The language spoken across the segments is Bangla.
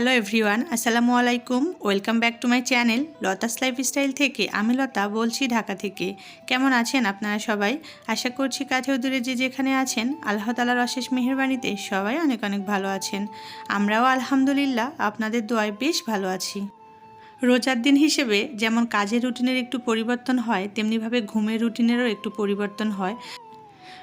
হ্যালো এভরিওয়ান, আসসালামু আলাইকুম। Welcome back to my channel Lata's lifestyle থেকে। আমি লতা বলছি ঢাকা থেকে। কেমন আছেন আপনারা সবাই? আশা করছি কাছেও দূরে যে যেখানে আছেন, আল্লাহ তালার অশেষ মেহরবানিতে সবাই অনেক অনেক ভালো আছেন। আমরাও আলহামদুলিল্লাহ আপনাদের দোয়ায় বেশ ভালো আছি। রোজার দিন হিসেবে যেমন কাজের রুটিনের একটু পরিবর্তন হয়, তেমনিভাবে ঘুমের রুটিনেরও একটু পরিবর্তন হয়।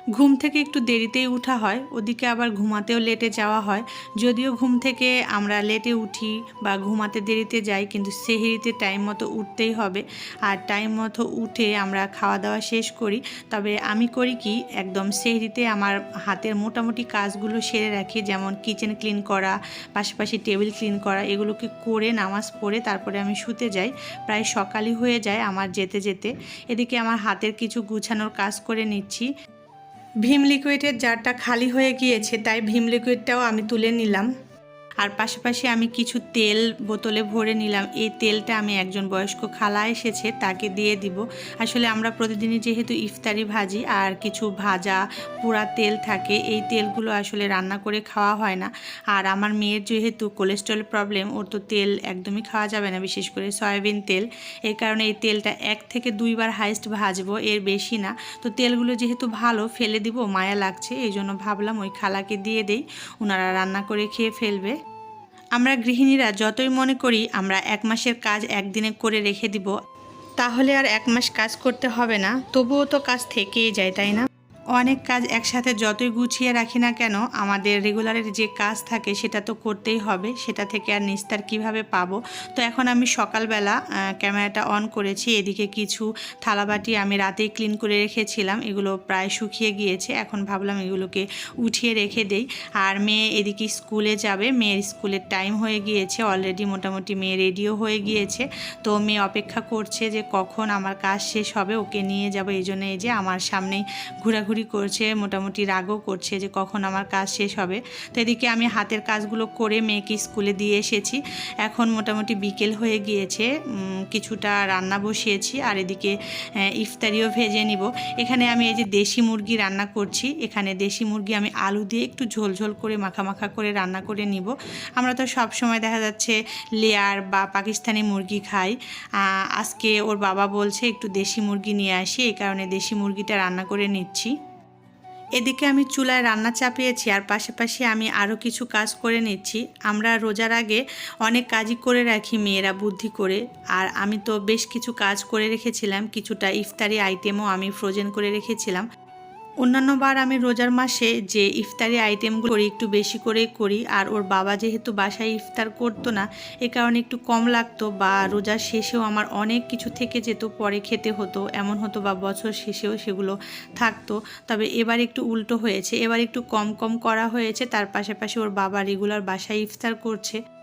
ঘুম থেকে একটু দেরিতেই উঠা হয়, ওদিকে আবার ঘুমাতেও লেটে যাওয়া হয়। যদিও ঘুম থেকে আমরা লেটে উঠি বা ঘুমাতে দেরিতে যাই, কিন্তু সেহেরিতে টাইম মতো উঠতেই হবে। আর টাইম মতো উঠে আমরা খাওয়া দাওয়া শেষ করি। তবে আমি করি কি, একদম সেহরিতে আমার হাতের মোটামুটি কাজগুলো সেরে রাখি, যেমন কিচেন ক্লিন করা, পাশাপাশি টেবিল ক্লিন করা, এগুলোকে করে নামাজ পড়ে তারপরে আমি শুতে যাই। প্রায় সকালই হয়ে যায় আমার যেতে যেতে। এদিকে আমার হাতের কিছু গুছানোর কাজ করে নিচ্ছি। ভীম লিকুইডের জারটা খালি হয়ে গিয়েছে তাই ভীম লিকুইডটাও আমি তুলে নিলাম। আর পাশাপাশি আমি কিছু তেল বোতলে ভরে নিলাম। এই তেলটা আমি একজন বয়স্ক খালা এসেছে, তাকে দিয়ে দিব। আসলে আমরা প্রতিদিনই যেহেতু ইফতারি ভাজি আর কিছু ভাজা পুরা তেল থাকে, এই তেলগুলো আসলে রান্না করে খাওয়া হয় না। আর আমার মেয়ের যেহেতু কোলেস্ট্রল প্রবলেম, ওর তো তেল একদমই খাওয়া যাবে না, বিশেষ করে সয়াবিন তেল। এই কারণে এই তেলটা এক থেকে দুইবার হাইস্ট ভাজবো, এর বেশি না। তো তেলগুলো যেহেতু ভালো, ফেলে দিব, মায়া লাগছে, এই জন্য ভাবলাম ওই খালাকে দিয়ে দেই। ওনারা রান্না করে খেয়ে ফেলবে। আমরা গৃহিণীরা যতই মনে করি আমরা এক মাসের কাজ একদিনে করে রেখে দিব, তাহলে আর এক মাস কাজ করতে হবে না, তবুও তো কাজ থেকেই যায়, তাই না? অনেক কাজ একসাথে যতই গুছিয়ে রাখি না কেন, আমাদের রেগুলারের যে কাজ থাকে সেটা তো করতেই হবে। সেটা থেকে আর নিস্তার কীভাবে পাবো? তো এখন আমি সকালবেলা ক্যামেরাটা অন করেছি। এদিকে কিছু থালাবাটি আমি রাতেই ক্লিন করে রেখেছিলাম। এগুলো প্রায় শুকিয়ে গিয়েছে। এখন ভাবলাম এগুলোকে উঠিয়ে রেখে দেই। আর মেয়ে এদিকে স্কুলে যাবে। মেয়ের স্কুলের টাইম হয়ে গিয়েছে। অলরেডি মোটামুটি মেয়ে রেডিও হয়ে গিয়েছে। তো মেয়ে অপেক্ষা করছে যে কখন আমার কাজ শেষ হবে। ওকে নিয়ে যাব। এই জন্য এই যে আমার সামনেই ঘোরাঘুরি করছে, মোটামুটি রাগও করছে যে কখন আমার কাজ শেষ হবে। তো এদিকে আমি হাতের কাজগুলো করে মেয়েকে স্কুলে দিয়ে এসেছি। এখন মোটামুটি বিকেল হয়ে গিয়েছে কিছুটা রান্না বসিয়েছি আর এদিকে ইফতারিও ভেজে নিব। এখানে আমি এই যে দেশি মুরগি রান্না করছি, এখানে দেশি মুরগি আমি আলু দিয়ে একটু ঝোল ঝোল করে মাখা মাখা করে রান্না করে নিব। আমরা তো সব সময় দেখা যাচ্ছে লেয়ার বা পাকিস্তানি মুরগি খাই। আজকে ওর বাবা বলছে একটু দেশি মুরগি নিয়ে আসি, এই কারণে দেশি মুরগিটা রান্না করে নিচ্ছি। এদিকে আমি চুলায় রান্না চাপিয়েছি আর পাশাপাশি আমি আরও কিছু কাজ করে নিচ্ছি। আমরা রোজার আগে অনেক কাজই করে রাখি মেয়েরা বুদ্ধি করে। আর আমি তো বেশ কিছু কাজ করে রেখেছিলাম, কিছুটা ইফতারি আইটেমও আমি ফ্রোজেন করে রেখেছিলাম। অন্যান্য বার আমি রোজার মাসে যে ইফতারি আইটেমগুলো করি, একটু বেশি করেই করি, আর ওর বাবা যেহেতু বাসায় ইফতার করতো না, এ কারণে একটু কম লাগতো বা রোজার শেষেও আমার অনেক কিছু থেকে যেত, পরে খেতে হতো, এমন হতো বা বছর শেষেও সেগুলো থাকতো। তবে এবার একটু উল্টো হয়েছে, এবার একটু কম কম করা হয়েছে, তার পাশাপাশি ওর বাবা রেগুলার বাসায় ইফতার করছে।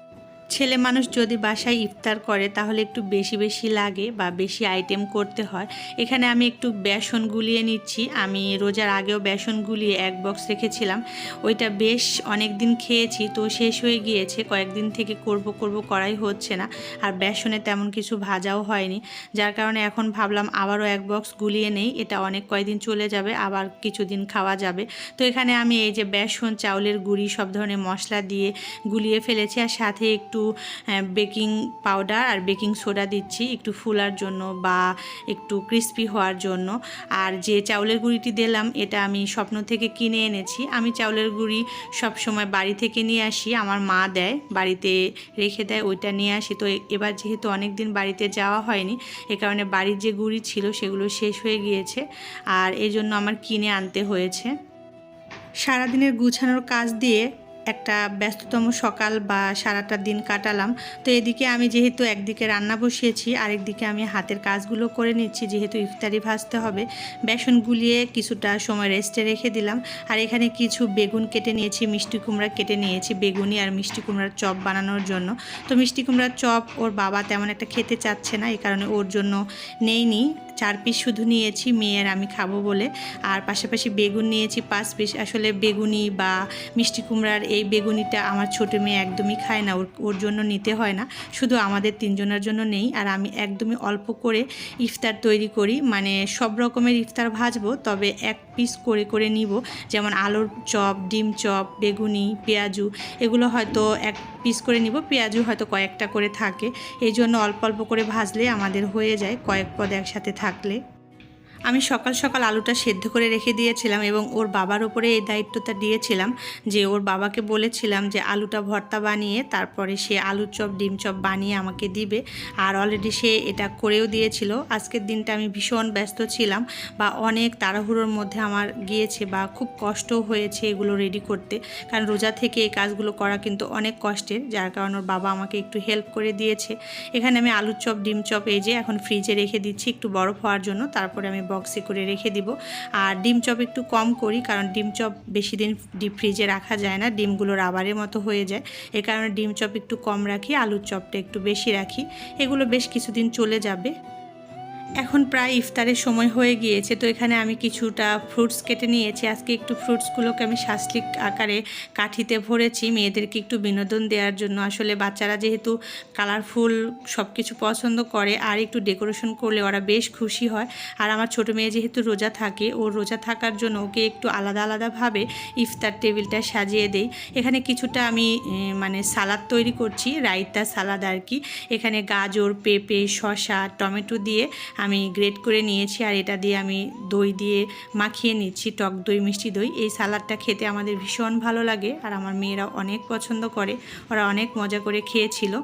ছেলে মানুষ যদি বাসায় ইফতার করে, তাহলে একটু বেশি বেশি লাগে বা বেশি আইটেম করতে হয়। এখানে আমি একটু বেসন গুলিয়ে নিচ্ছি। আমি রোজার আগেও বেসন গুলিয়ে এক বক্স রেখেছিলাম। ওইটা বেশ অনেক দিন খেয়েছি, তো শেষ হয়ে গিয়েছে। কয়েকদিন থেকে করব করব করাই হচ্ছে না। আর বেসনে তেমন কিছু ভাজাও হয়নি। যার কারণে এখন ভাবলাম আবারও এক বক্স গুলিয়ে নেই। এটা অনেক কয়দিন চলে যাবে, আবার কিছুদিন খাওয়া যাবে। তো এখানে আমি এই যে বেসন, চাউলের গুঁড়ি, সব ধরনের মশলা দিয়ে গুলিয়ে ফেলেছি। আর সাথে একটু বেকিং পাউডার আর বেকিং সোডা দিচ্ছি একটু ফুলার জন্য বা একটু ক্রিস্পি হওয়ার জন্য। আর যে চাউলের গুঁড়িটি দিলাম, এটা আমি স্বপ্ন থেকে কিনে এনেছি। আমি চাউলের গুঁড়ি সব সময় বাড়ি থেকে নিয়ে আসি, আমার মা দেয়, বাড়িতে রেখে দেয়, ওইটা নিয়ে আসি। তো এবার যেহেতু অনেক দিন বাড়িতে যাওয়া হয়নি, এ কারণে বাড়ির যে গুঁড়ি ছিল সেগুলো শেষ হয়ে গিয়েছে আর এই জন্য আমার কিনে আনতে হয়েছে। সারাদিনের গুছানোর কাজ দিয়ে একটা ব্যস্ততম সকাল বা সারাটা দিন কাটালাম। তো এদিকে আমি যেহেতু একদিকে রান্না বসিয়েছি, আরেকদিকে আমি হাতের কাজগুলো করে নিচ্ছি, যেহেতু ইফতারি ভাজতে হবে। বেসন গুলিয়ে কিছুটা সময় রেস্টে রেখে দিলাম। আর এখানে কিছু বেগুন কেটে নিয়েছি, মিষ্টি কুমড়া কেটে নিয়েছি বেগুনি আর মিষ্টি কুমড়ার চপ বানানোর জন্য। তো মিষ্টি কুমড়ার চপ ওর বাবা তেমন একটা খেতে চাচ্ছে না এই কারণে ওর জন্য নেইনি। চার পিস শুধু নিয়েছি, মেয়ের আমি খাব বলে। আর পাশাপাশি বেগুন নিয়েছি, পাঁচ পিস। আসলে বেগুনি বা মিষ্টি কুমড়ার এই বেগুনিটা আমার ছোটো মেয়ে একদমই খায় না। ওর ওর জন্য নিতে হয় না। শুধু আমাদের তিনজনের জন্য নেই। আর আমি একদমই অল্প করে ইফতার তৈরি করি। মানে সব রকমের ইফতার ভাজবো। তবে এক পিস করে করে নিব। যেমন আলুর চপ, ডিম চপ, বেগুনি, পেঁয়াজু, এগুলো হয়তো এক পিস করে নিব। পেঁয়াজু হয়তো কয়েকটা করে থাকে। এই জন্য অল্প অল্প করে ভাজলে আমাদের হয়ে যায় কয়েক পদ একসাথে থাকলে। আমি সকাল সকাল আলুটা সেদ্ধ করে রেখে দিয়েছিলাম এবং ওর বাবার ওপরে এই দায়িত্বটা দিয়েছিলাম যে ওর বাবাকে বলেছিলাম যে আলুটা ভর্তা বানিয়ে তারপরে সে আলুর চপ, ডিম চপ বানিয়ে আমাকে দিবে। আর অলরেডি সে এটা করেও দিয়েছিল। আজকের দিনটা আমি ভীষণ ব্যস্ত ছিলাম বা অনেক তাড়াহুড়োর মধ্যে আমার গিয়েছে বা খুব কষ্টও হয়েছে এগুলো রেডি করতে। কারণ রোজা থেকে এই কাজগুলো করা কিন্তু অনেক কষ্টের, যার কারণে ওর বাবা আমাকে একটু হেল্প করে দিয়েছে। এখানে আমি আলুর চপ, ডিম চপ এই যে এখন ফ্রিজে রেখে দিচ্ছি একটু বরফ হওয়ার জন্য। তারপরে আমি বক্সে করে রেখে দিব। আর ডিম চপ একটু কম করি, কারণ ডিম চপ বেশি দিন ডিপ ফ্রিজে রাখা যায় না, ডিমগুলো রাবারের মতো হয়ে যায়। এ কারণে ডিম চপ একটু কম রাখি, আলুর চপটা একটু বেশি রাখি। এগুলো বেশ কিছুদিন চলে যাবে। এখন প্রায় ইফতারের সময় হয়ে গিয়েছে, তো এখানে আমি কিছুটা ফ্রুটস কেটে নিয়েছি। আজকে একটু ফ্রুটসগুলোকে আমি শাসলিক আকারে কাঠিতে ভরেছি মেয়েদেরকে একটু বিনোদন দেওয়ার জন্য। আসলে বাচ্চারা যেহেতু কালারফুল সব কিছু পছন্দ করে আর একটু ডেকোরেশন করলে ওরা বেশ খুশি হয়। আর আমার ছোটো মেয়ে যেহেতু রোজা থাকে ও রোজা থাকার জন্য ওকে একটু আলাদা আলাদাভাবে ইফতার টেবিলটা সাজিয়ে দেই। এখানে কিছুটা আমি মানে সালাদ তৈরি করছি, রায়তা সালাদ আর কি। এখানে গাজর, পেঁপে, শসা, টমেটো দিয়ে আমি গ্রেট করে নিয়েছি আর এটা দিয়ে আমি দই দিয়ে মাখিয়ে নিচ্ছি, টক দই, মিষ্টি দই। এই সালাদটা খেতে আমাদের ভীষণ ভালো লাগে আর আমার মেয়েরা অনেক পছন্দ করে, ওরা অনেক মজা করে খেয়েছিল।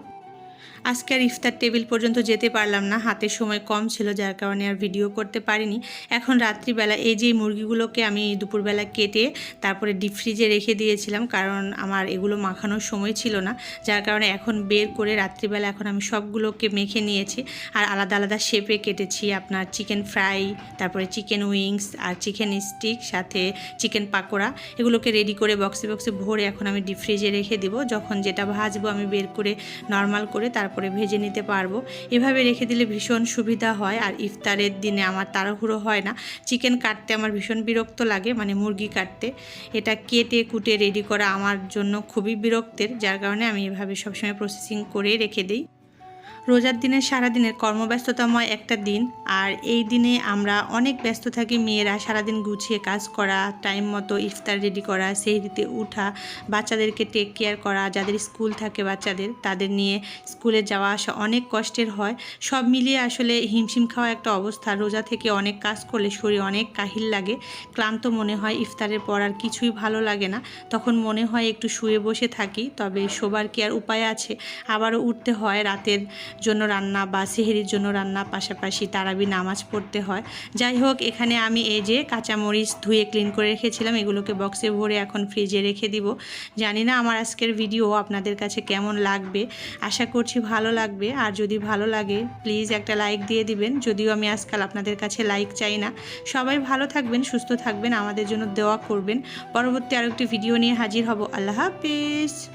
আজকে আর ইফতার টেবিল পর্যন্ত যেতে পারলাম না। হাতের সময় কম ছিল, যার কারণে আর ভিডিও করতে পারিনি। এখন রাত্রিবেলা এই যে মুরগিগুলোকে আমি দুপুরবেলা কেটে তারপরে ডিপ ফ্রিজে রেখে দিয়েছিলাম, কারণ আমার এগুলো মাখানোর সময় ছিল না, যার কারণে এখন বের করে রাত্রিবেলা এখন আমি সবগুলোকে মেখে নিয়েছি। আর আলাদা আলাদা শেপে কেটেছি, আপনার চিকেন ফ্রাই তারপরে চিকেন উইংস আর চিকেন স্টিক সাথে চিকেন পাকোড়া। এগুলোকে রেডি করে বক্সে বক্সে ভরে এখন আমি ডিপ ফ্রিজে রেখে দিব। যখন যেটা ভাজবো আমি বের করে নর্মাল করে তারপরে ভেজে নিতে পারব। এভাবে রেখে দিলে ভীষণ সুবিধা হয়। আর ইফতারের দিনে আমার তাড়াহুড়ো হয় না। চিকেন কাটতে আমার ভীষণ বিরক্ত লাগে মানে মুরগি কাটতে। এটা কেটে, কুটে রেডি করা আমার জন্য খুবই বিরক্তের। যার কারণে আমি এভাবে সবসময় প্রসেসিং করে রেখে দিই। রোজার দিনে সারাদিনের কর্মব্যস্ততাময় একটা দিন, আর এই দিনে আমরা অনেক ব্যস্ত থাকি মেয়েরা সারাদিন গুছিয়ে কাজ করা, টাইম মতো ইফতার রেডি করা, সেই রীতি উঠা, বাচ্চাদেরকে টেক কেয়ার করা, যাদের স্কুল থাকে বাচ্চাদের, তাদের নিয়ে স্কুলে যাওয়া আসা অনেক কষ্টের হয়। সব মিলিয়ে আসলে হিমশিম খাওয়া একটা অবস্থা। রোজা থেকে অনেক কাজ করলে শরীর অনেক কাহিল লাগে। ক্লান্ত মনে হয়, ইফতারের পর আর কিছুই ভালো লাগে না। তখন মনে হয় একটু শুয়ে বসে থাকি, তবে শোবার কি আর উপায় আছে? আবারও উঠতে হয় রাতের জন্য রান্না বা সেহেরির জন্য রান্না, পাশাপাশি তারাবি নামাজ পড়তে হয়। যাই হোক, এখানে আমি এই যে কাঁচামরিচ ধুয়ে ক্লিন করে রেখেছিলাম, এগুলোকে বক্সে ভরে এখন ফ্রিজে রেখে দিব। জানি না আমার আজকের ভিডিও আপনাদের কাছে কেমন লাগবে। আশা করছি ভালো লাগবে। আর যদি ভালো লাগে প্লিজ একটা লাইক দিয়ে দিবেন। যদিও আমি আজকাল আপনাদের কাছে লাইক চাই না। সবাই ভালো থাকবেন, সুস্থ থাকবেন, আমাদের জন্য দোয়া করবেন। পরবর্তী আরেকটি ভিডিও নিয়ে হাজির হব। আল্লাহ হাফিজ।